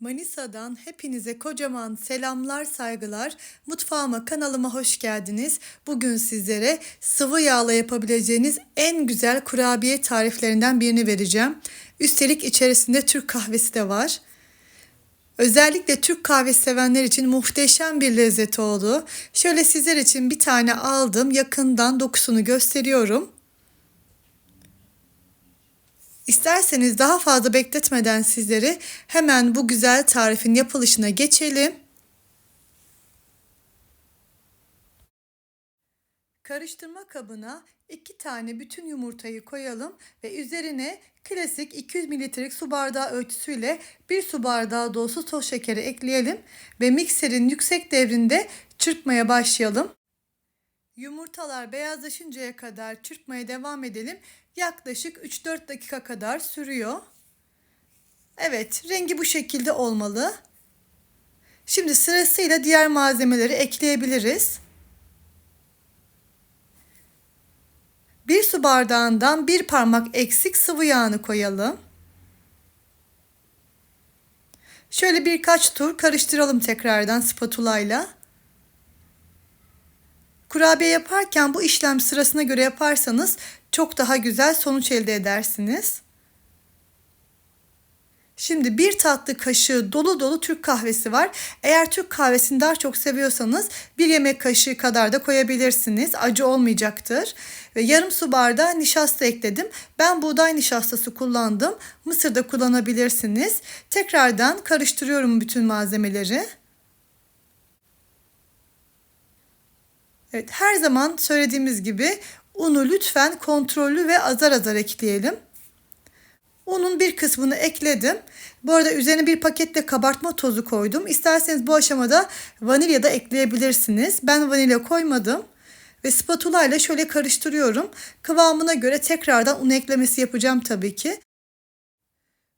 Manisa'dan hepinize kocaman selamlar, saygılar. Mutfağıma, kanalıma hoş geldiniz. Bugün sizlere sıvı yağla yapabileceğiniz en güzel kurabiye tariflerinden birini vereceğim. Üstelik içerisinde Türk kahvesi de var. Özellikle Türk kahvesi sevenler için muhteşem bir lezzet oldu. Şöyle sizler için bir tane aldım. Yakından dokusunu gösteriyorum. İsterseniz daha fazla bekletmeden sizleri hemen bu güzel tarifin yapılışına geçelim. Karıştırma kabına 2 tane bütün yumurtayı koyalım ve üzerine klasik 200 mililitrelik su bardağı ölçüsüyle 1 su bardağı dolusu toz şekeri ekleyelim ve mikserin yüksek devrinde çırpmaya başlayalım. Yumurtalar beyazlaşıncaya kadar çırpmaya devam edelim. Yaklaşık 3-4 dakika kadar sürüyor. Evet, rengi bu şekilde olmalı. Şimdi sırasıyla diğer malzemeleri ekleyebiliriz. Bir su bardağından bir parmak eksik sıvı yağını koyalım. Şöyle birkaç tur karıştıralım tekrardan spatula ile. Kurabiye yaparken bu işlem sırasına göre yaparsanız çok daha güzel sonuç elde edersiniz. Şimdi bir tatlı kaşığı dolu dolu Türk kahvesi var. Eğer Türk kahvesini daha çok seviyorsanız bir yemek kaşığı kadar da koyabilirsiniz. Acı olmayacaktır. Ve yarım su bardağı nişasta ekledim. Ben buğday nişastası kullandım. Mısır da kullanabilirsiniz. Tekrardan karıştırıyorum bütün malzemeleri. Evet her zaman söylediğimiz gibi unu lütfen kontrollü ve azar azar ekleyelim. Unun bir kısmını ekledim. Bu arada üzerine bir paketle kabartma tozu koydum. İsterseniz bu aşamada vanilya da ekleyebilirsiniz. Ben vanilya koymadım. Ve spatula ile şöyle karıştırıyorum. Kıvamına göre tekrardan un eklemesi yapacağım tabii ki.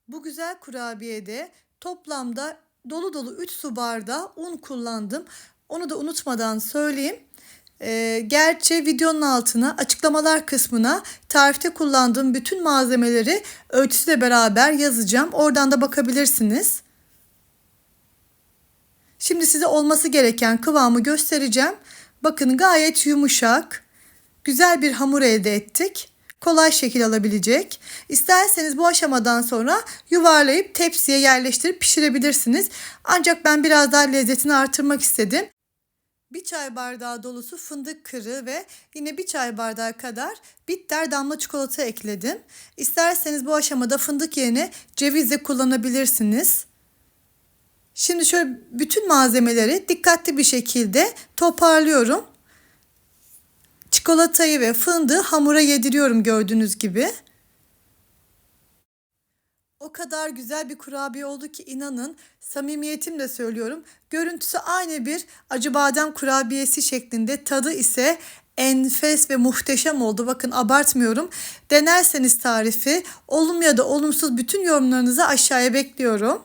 Bu güzel kurabiyede toplamda dolu dolu 3 su bardağı un kullandım. Onu da unutmadan söyleyeyim. E, gerçi videonun altına açıklamalar kısmına tarifte kullandığım bütün malzemeleri ölçüsüyle beraber yazacağım. Oradan da bakabilirsiniz. Şimdi size olması gereken kıvamı göstereceğim. Bakın gayet yumuşak, güzel bir hamur elde ettik. Kolay şekil alabilecek. İsterseniz bu aşamadan sonra yuvarlayıp tepsiye yerleştirip pişirebilirsiniz. Ancak ben biraz daha lezzetini artırmak istedim. Bir çay bardağı dolusu fındık kırığı ve yine bir çay bardağı kadar bitter damla çikolata ekledim. İsterseniz bu aşamada fındık yerine ceviz de kullanabilirsiniz. Şimdi şöyle bütün malzemeleri dikkatli bir şekilde toparlıyorum. Çikolatayı ve fındığı hamura yediriyorum gördüğünüz gibi. O kadar güzel bir kurabiye oldu ki inanın samimiyetimle söylüyorum. Görüntüsü aynı bir acı badem kurabiyesi şeklinde tadı ise enfes ve muhteşem oldu. Bakın abartmıyorum. Denerseniz tarifi olumlu ya da olumsuz bütün yorumlarınızı aşağıya bekliyorum.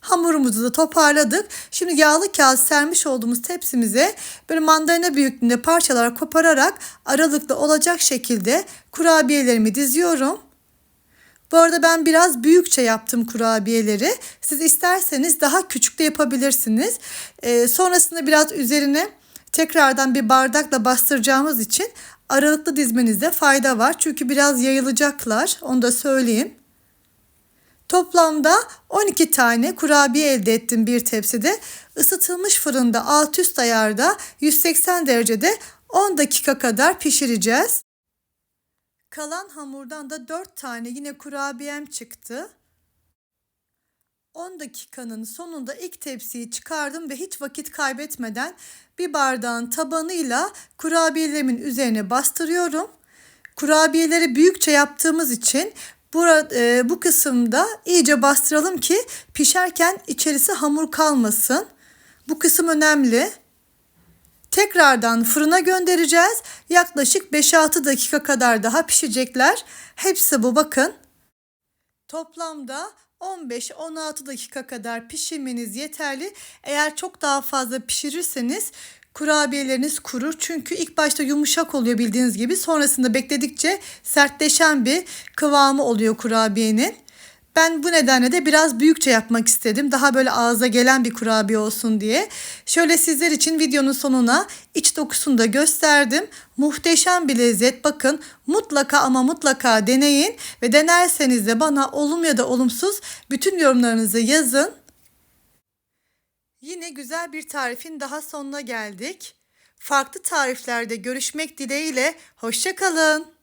Hamurumuzu da toparladık. Şimdi yağlı kağıt sermiş olduğumuz tepsimize böyle mandalina büyüklüğünde parçalar kopararak aralıklı olacak şekilde kurabiyelerimi diziyorum. Bu arada ben biraz büyükçe yaptım kurabiyeleri. Siz isterseniz daha küçük de yapabilirsiniz. Ee, sonrasında biraz üzerine tekrardan bir bardakla bastıracağımız için aralıklı dizmenizde fayda var. Çünkü biraz yayılacaklar. Onu da söyleyeyim. Toplamda 12 tane kurabiye elde ettim bir tepside. Isıtılmış fırında alt üst ayarda 180 derecede 10 dakika kadar pişireceğiz. Kalan hamurdan da 4 tane yine kurabiyem çıktı. 10 dakikanın sonunda ilk tepsiyi çıkardım ve hiç vakit kaybetmeden bir bardağın tabanıyla kurabiyelerimin üzerine bastırıyorum. Kurabiyeleri büyükçe yaptığımız için bu, e, bu kısımda iyice bastıralım ki pişerken içerisi hamur kalmasın. Bu kısım önemli. Tekrardan fırına göndereceğiz. Yaklaşık 5-6 dakika kadar daha pişecekler. Hepsi bu bakın. Toplamda 15-16 dakika kadar pişirmeniz yeterli. Eğer çok daha fazla pişirirseniz kurabiyeleriniz kurur. Çünkü ilk başta yumuşak oluyor bildiğiniz gibi. Sonrasında bekledikçe sertleşen bir kıvamı oluyor kurabiyenin. Ben bu nedenle de biraz büyükçe yapmak istedim. Daha böyle ağza gelen bir kurabiye olsun diye. Şöyle sizler için videonun sonuna iç dokusunu da gösterdim. Muhteşem bir lezzet. Bakın mutlaka ama mutlaka deneyin ve denerseniz de bana olumlu ya da olumsuz bütün yorumlarınızı yazın. Yine güzel bir tarifin daha sonuna geldik. Farklı tariflerde görüşmek dileğiyle. Hoşçakalın.